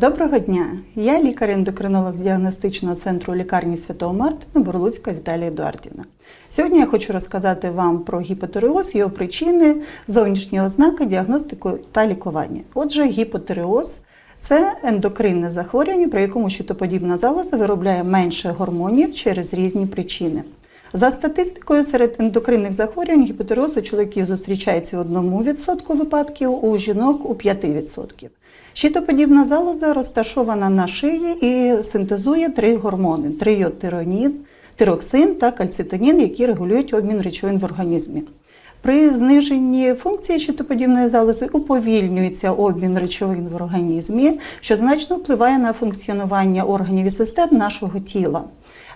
Доброго дня! Я лікар-ендокринолог діагностичного центру лікарні Святого Мартина Борлуцька Віталія Едуардівна. Сьогодні я хочу розказати вам про гіпотереоз, його причини, зовнішні ознаки, діагностику та лікування. Отже, гіпотереоз це ендокринне захворювання, при якому щитоподібна залоза виробляє менше гормонів через різні причини. За статистикою, серед ендокринних захворювань гіпотероз у чоловіків зустрічається у 1% випадків, у жінок у 5%. Щитоподібна залоза розташована на шиї і синтезує три гормони: трийодтиронін, тироксин та кальцитонін, які регулюють обмін речовин в організмі. При зниженні функції щитоподібної залози уповільнюється обмін речовин в організмі, що значно впливає на функціонування органів і систем нашого тіла.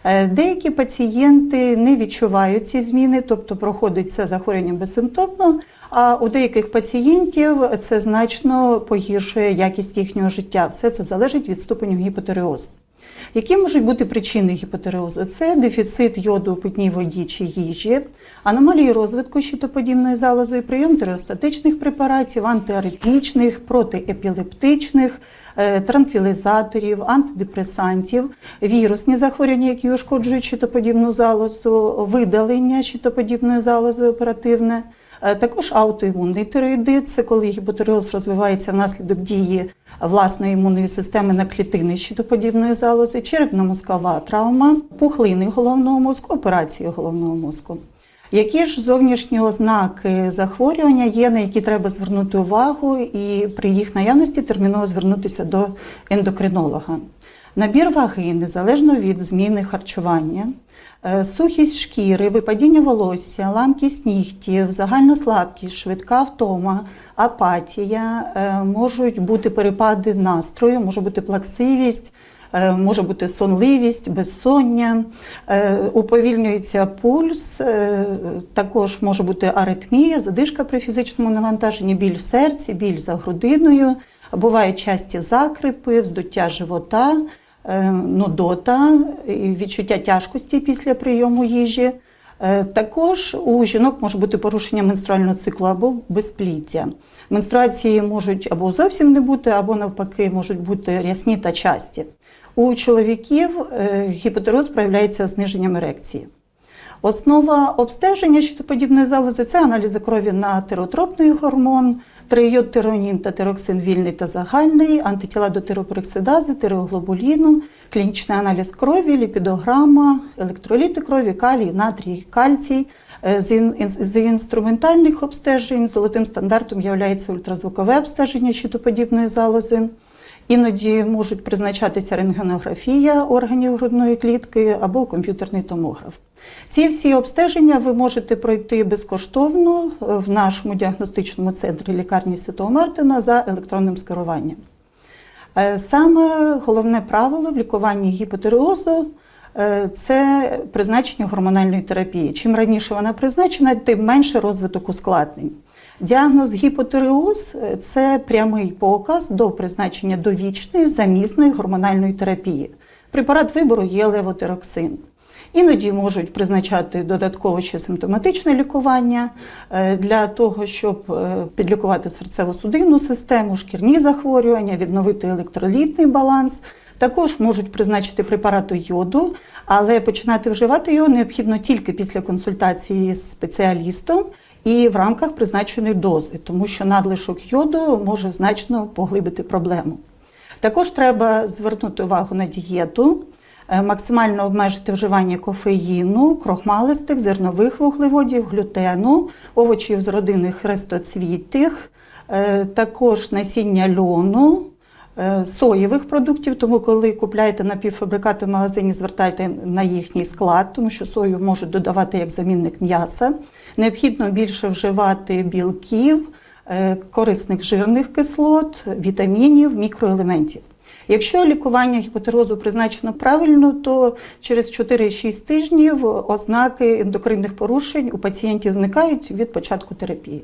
Е, Деякі пацієнти не відчувають ці зміни, тобто проходить це захворювання безсимптомно, а у деяких пацієнтів це значно погіршує якість їхнього життя. Все це залежить від ступеню гіпотереозу. Які можуть бути причини гіпотереозу? Це дефіцит йоду у питній воді чи їжі, аномалії розвитку щитоподібної залози, прийом тереостатичних препаратів, антиаритмічних, протиепілептичних, е, транквілізаторів, антидепресантів, вірусні захворювання, які ушкоджують щитоподібну залозу, видалення щитоподібної залози оперативне. Е, Також аутоімунний тиреоїдит – це коли гіпотереоз розвивається внаслідок дії власної імунної системи на клітини щитоподібної залози, черепно-мозкова травма, пухлини головного мозку, операції головного мозку. Які ж зовнішні ознаки захворювання є, на які треба звернути увагу, і при їх наявності терміново звернутися до ендокринолога? Набір ваги незалежно від зміни харчування, е, сухість шкіри, випадіння волосся, ламкість нігтів, загальна слабкість, швидка втома, апатія, е, можуть бути перепади настрою, може бути плаксивість. е, Може бути сонливість, безсоння, уповільнюється пульс, також може бути аритмія, задишка при фізичному навантаженні, біль в серці, біль за грудиною, бувають часті закрипи, вздуття живота, нудота, відчуття тяжкості після прийому їжі. Е, Також у жінок може бути порушення менструального циклу або безпліття. Менструації можуть або зовсім не бути, або навпаки можуть бути рясні та часті. У чоловіків е, гіпотероз проявляється зниженням ерекції. Основа обстеження щитоподібної залози це аналізи крові на тиротропний гормон, триодтиронін та тироксин вільний та загальний, антитіла до тиропорексидази, тиреоглобуліну, клінічний аналіз крові, ліпідограма, електроліти крові, калій, натрій, кальцій. Е, з інструментальних обстежень золотим стандартом є ультразвукове обстеження щитоподібної залози. Іноді можуть призначатися рентгенографія органів грудної клітки або комп'ютерний томограф. Ці всі обстеження ви можете пройти безкоштовно е, в нашому діагностичному центрі лікарні Святого Мартина за електронним скеруванням. Е, Саме головне правило в лікуванні гіпотереозу е, це призначення гормональної терапії. Чим раніше вона призначена, тим менше розвиток ускладнень. Діагноз гіпотереоз е, це прямий показ до призначення довічної замісної гормональної терапії. Препарат вибору є левотироксин. Іноді можуть призначати додатково ще симптоматичне лікування е, для того, щоб е, підлікувати серцево-судинну систему, шкірні захворювання, відновити електролітний баланс. Також можуть призначити препарати йоду, але починати вживати його необхідно тільки після консультації з спеціалістом і в рамках призначеної дози, тому що надлишок йоду може значно поглибити проблему. Також треба звернути увагу на дієту, е, максимально обмежити вживання кофеїну, крохмалистих, зернових вуглеводів, глютену, овочів з родини хрестоцвітих, е, також насіння льону, соєвих продуктів. Тому, коли купляєте напівфабрикати в магазині, звертайте на їхній склад, тому що сою можуть додавати як замінник м'яса. Необхідно більше вживати білків, е, корисних жирних кислот, вітамінів, мікроелементів. Якщо лікування гіпотерозу призначено правильно, то через 4-6 тижнів ознаки ендокринних порушень у пацієнтів зникають від початку терапії.